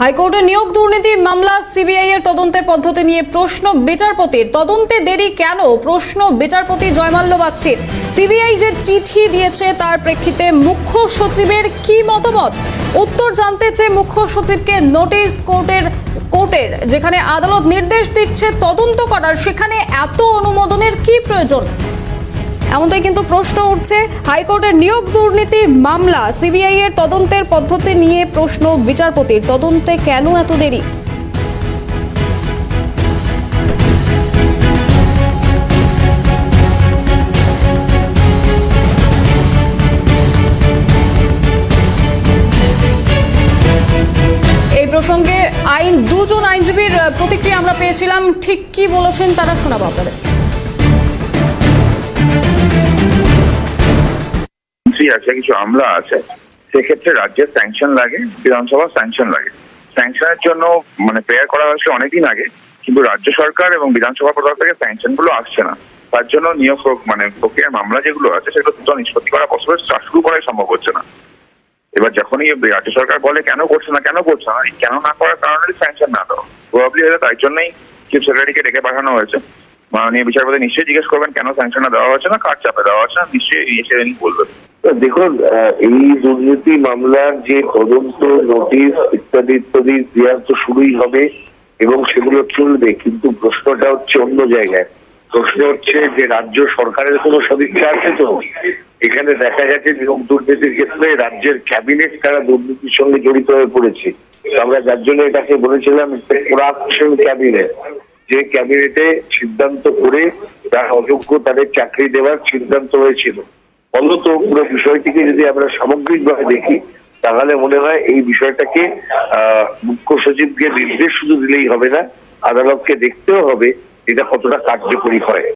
হাইকোর্টে নিয়োগ দুর্নীতি মামলা সিবিআই এর তদন্তের পদ্ধতি নিয়ে প্রশ্ন বিচারপতির। তদন্তে দেরি কেন? প্রশ্ন বিচারপতি জয়মাল্য বাগচির। সিবিআই যে চিঠি দিয়েছে তার প্রেক্ষিতে মুখ্য সচিবের কি মতামত? উত্তর জানতে চেয়ে মুখ্য সচিবকে নোটিশ কোর্টের কোর্টের, যেখানে আদালত নির্দেশ দিচ্ছে তদন্ত করার, সেখানে এত অনুমোদনের কি প্রয়োজন? এমনটাই কিন্তু প্রশ্ন উঠছে। হাইকোর্টের নিয়োগ দুর্নীতি মামলা সিবিআই এর তদন্তের পদ্ধতি নিয়ে প্রশ্ন বিচারপতির। তদন্তে কেন এত দেরি? প্রসঙ্গে আইন, দুজন আইনজীবীর প্রতিক্রিয়া আমরা পেয়েছিলাম। ঠিক কি বলেছেন তারা শোনাবো আপনাদের। মন্ত্রী আছে, কিছু আমলা আছে, সেক্ষেত্রে রাজ্যের স্যাংশন লাগে, বিধানসভার স্যাংশন লাগে। স্যাংশনের জন্য মানে প্রেয়ার করা হয়েছে অনেকদিন আগে, কিন্তু রাজ্য সরকার এবং বিধানসভা তরফ থেকে স্যাংশনগুলো আসছে না। তার জন্য নিয়োগ মানে প্রক্রিয়ার মামলা যেগুলো আছে, সেগুলো দ্রুত নিষ্পত্তি করা পসিবল শুরু করাই সম্ভব হচ্ছে না। এবার যখনই রাজ্য সরকার বলে কেন করছে না, কেন করছে না কেন না করার কারণে স্যাংশন না দেওয়া। প্রবাবলি হয়তো তাই জন্যই চিফ সেক্রেটারিকে ডেকে পাঠানো হয়েছে। মাননীয় বিচারপতি নিশ্চয়ই জিজ্ঞেস করবেন, কেন স্যাংশনটা দেওয়া হচ্ছে না, কার চাপে দেওয়া হচ্ছে না, নিশ্চয়ই এসে বলবেন। দেখুন এই দুর্নীতি মামলার যে তদন্ত, নোটিশ ইত্যাদি ইত্যাদি দেওয়ার তো শুরুই হবে এবং সেগুলো চলবে, কিন্তু প্রশ্নটা হচ্ছে অন্য জায়গায়। প্রশ্ন হচ্ছে যে রাজ্য সরকারের কোনো সদিচ্ছা আছে তো? এখানে দেখা গেছে নিয়োগ দুর্নীতির ক্ষেত্রে রাজ্যের ক্যাবিনেট তারা দুর্নীতির সঙ্গে জড়িত হয়ে পড়েছে। আমরা যার জন্য এটাকে বলেছিলাম করাপশন ক্যাবিনেট যে ক্যাবিনেটে সিদ্ধান্ত করে যারা অযোগ্য তাদের চাকরি দেওয়ার সিদ্ধান্ত হয়েছিল। ফলত পুরো বিষয়টিকে যদি আমরা সামগ্রিকভাবে দেখি, তাহলে মনে হয় এই বিষয়টাকে মুখ্য সচিবকে নির্দেশ শুধু দিলেই হবে না, আদালতকে দেখতেও হবে এটা কতটা কার্যকরী হয়।